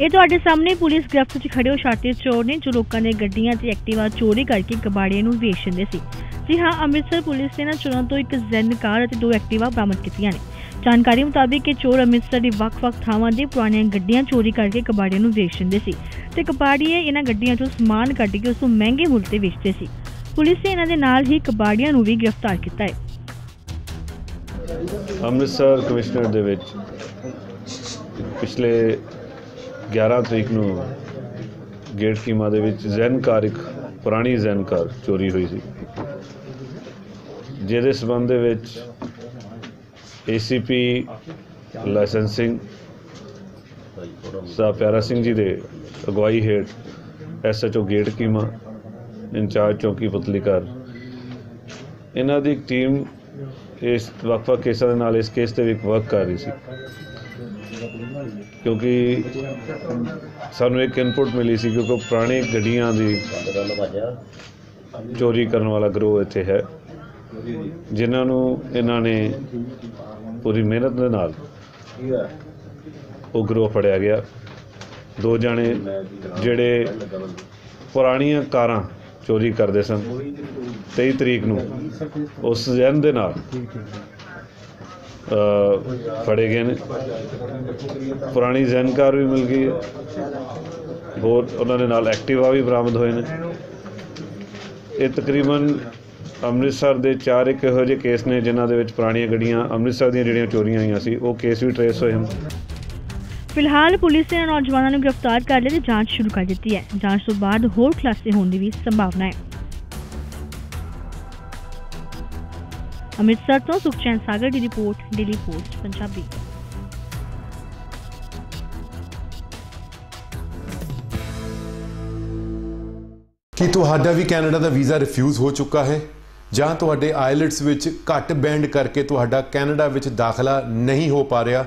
ਇਹ ਤੁਹਾਡੇ ਸਾਹਮਣੇ ਪੁਲਿਸ ਗ੍ਰਿਫਤ 'ਚ ਖੜੇ ਹੋ ਸ਼ਾਤਿਰ ਚੋਰ ਨੇ ਜੋ ਲੋਕਾਂ ਦੇ ਗੱਡੀਆਂ ਤੇ ਐਕਟਿਵਾ ਚੋਰੀ ਕਰਕੇ ਕਬਾੜੀਆਂ ਨੂੰ ਵੇਚ ਦਿੰਦੇ ਸੀ। ਜੀ ਹਾਂ, ਅੰਮ੍ਰਿਤਸਰ ਪੁਲਿਸ ਨੇ ਨਾ ਚੋਰਾਂ ਤੋਂ ਇੱਕ ਜ਼ੈਨ ਕਾਰ ਅਤੇ ਦੋ ਐਕਟਿਵਾ ਬਰਾਮਦ ਕੀਤੀਆਂ ਨੇ। ਜਾਣਕਾਰੀ ਮੁਤਾਬਿਕ ਇਹ ਚੋਰ ਅੰਮ੍ਰਿਤਸਰ ਦੀ ਵੱਖ-ਵੱਖ ਥਾਵਾਂ ਦੇ ਪੁਰਾਣੀਆਂ ਗੱਡੀਆਂ ਚੋਰੀ ਕਰਕੇ ਕਬਾੜੀਆਂ ਨੂੰ ਵੇਚ ਦਿੰਦੇ ਸੀ ਤੇ ਕਬਾੜੀਏ ਇਹਨਾਂ ਗੱਡੀਆਂ 'ਚੋਂ ਸਮਾਨ ਕੱਢ ਕੇ ਉਸ ਨੂੰ ਮਹਿੰਗੇ ਮੁੱਲ ਤੇ ਵੇਚਦੇ ਸੀ। ਪੁਲਿਸ ਨੇ ਇਹਨਾਂ ਦੇ ਨਾਲ ਹੀ ਕਬਾੜੀਆਂ ਨੂੰ ਵੀ ਗ੍ਰਿਫਤਾਰ ਕੀਤਾ ਹੈ। ਅੰਮ੍ਰਿਤਸਰ ਕਮਿਸ਼ਨਰ ਦੇ ਵਿੱਚ ਪਿਛਲੇ 11 ਤਰੀਕ ਨੂੰ ਗੇਟ ਕੀਮਾ ਦੇ ਵਿੱਚ ਜ਼ੈਨ ਕਾਰ, ਇੱਕ ਪੁਰਾਣੀ ਜ਼ੈਨ ਕਾਰ ਚੋਰੀ ਹੋਈ ਸੀ। ਜਿਹਦੇ ਸਬੰਧ ਦੇ ਵਿੱਚ ਏਸੀਪੀ ਲਾਇਸੈਂਸਿੰਗ ਸਾਹਿਬ ਪਿਆਰਾ ਸਿੰਘ ਜੀ ਦੇ ਅਗਵਾਈ ਹੇਠ ਐਸਐਚਓ ਗੇਟ ਕੀਮਾ ਇੰਚਾਰਜ ਚੌਕੀ ਪੁਤਲੀਕਰ ਇਹਨਾਂ ਦੀ ਇੱਕ ਟੀਮ ਇਸ ਵੱਖ-ਵੱਖ ਕੇਸਾਂ ਦੇ ਨਾਲ ਇਸ ਕੇਸ ਤੇ ਵੀ ਵਰਕ ਕਰ ਰਹੀ ਸੀ। ਕਿਉਂਕਿ ਸਾਨੂੰ ਇੱਕ ਇਨਪੁਟ ਮਿਲੀ ਸੀ ਕਿਉਂਕਿ ਪੁਰਾਣੀ ਗੱਡੀਆਂ ਦੀ ਚੋਰੀ ਕਰਨ ਵਾਲਾ ਗਰੋਹ ਇੱਥੇ ਹੈ। ਜਿਨ੍ਹਾਂ ਨੂੰ ਇਹਨਾਂ ਨੇ ਪੂਰੀ ਮਿਹਨਤ ਦੇ ਨਾਲ ਉਹ ਗਰੋਹ ਫੜਿਆ ਗਿਆ। ਦੋ ਜਾਣੇ ਜਿਹੜੇ ਪੁਰਾਣੀਆਂ ਕਾਰਾਂ ਚੋਰੀ ਕਰਦੇ ਸਨ। 23 ਤਰੀਕ ਨੂੰ ਉਸ ਜ਼ਹਿਨ ਦੇ ਨਾਲ ਫੜੇ ਗਏ ਨੇ। ਪੁਰਾਣੀ ਜ਼ੈਨ ਵੀ ਮਿਲ ਗਈ ਹੈ। ਹੋਰ ਉਹਨਾਂ ਦੇ ਨਾਲ ਐਕਟਿਵਾ ਵੀ ਬਰਾਮਦ ਹੋਏ ਨੇ। ਇਹ ਤਕਰੀਬਨ ਅੰਮ੍ਰਿਤਸਰ ਦੇ ਚਾਰ ਇੱਕ ਇਹੋ ਜਿਹੇ ਕੇਸ ਨੇ ਜਿਨ੍ਹਾਂ ਦੇ ਵਿੱਚ ਪੁਰਾਣੀਆਂ ਗੱਡੀਆਂ ਅੰਮ੍ਰਿਤਸਰ ਦੀਆਂ ਜਿਹੜੀਆਂ ਚੋਰੀਆਂ ਹੋਈਆਂ ਸੀ, ਉਹ ਕੇਸ ਵੀ ਟਰੇਸ ਹੋਏ ਹਨ। ਫਿਲਹਾਲ ਪੁਲਿਸ ਨੇ ਨੌਜਵਾਨਾਂ ਨੂੰ ਗ੍ਰਿਫਤਾਰ ਕਰ ਲਿਆ ਤੇ ਜਾਂਚ ਸ਼ੁਰੂ ਕਰ ਦਿੱਤੀ ਹੈ। ਜਾਂਚ ਤੋਂ ਬਾਅਦ ਹੋਰ ਖੁਲਾਸੇ ਹੋਣ ਦੀ ਵੀ ਸੰਭਾਵਨਾ ਹੈ। ਅੰਮ੍ਰਿਤਸਰ ਤੋਂ ਸੁਖਚੈਨ ਸਾਗਰ ਦੀ ਰਿਪੋਰਟ, ਡੇਲੀ ਪੋਸਟ, ਪੰਜਾਬੀ। ਕੀ ਤੁਹਾਡਾ ਵੀ ਕੈਨੇਡਾ ਦਾ ਵੀਜ਼ਾ ਰਿਫਿਊਜ਼ ਹੋ ਚੁੱਕਾ ਹੈ? ਜਾਂ ਤੁਹਾਡੇ ਆਇਲਟਸ ਵਿੱਚ ਘੱਟ ਬੈਂਡ ਕਰਕੇ ਤੁਹਾਡਾ ਕੈਨੇਡਾ ਵਿੱਚ ਦਾਖਲਾ ਨਹੀਂ ਹੋ ਪਾ ਰਿਹਾ?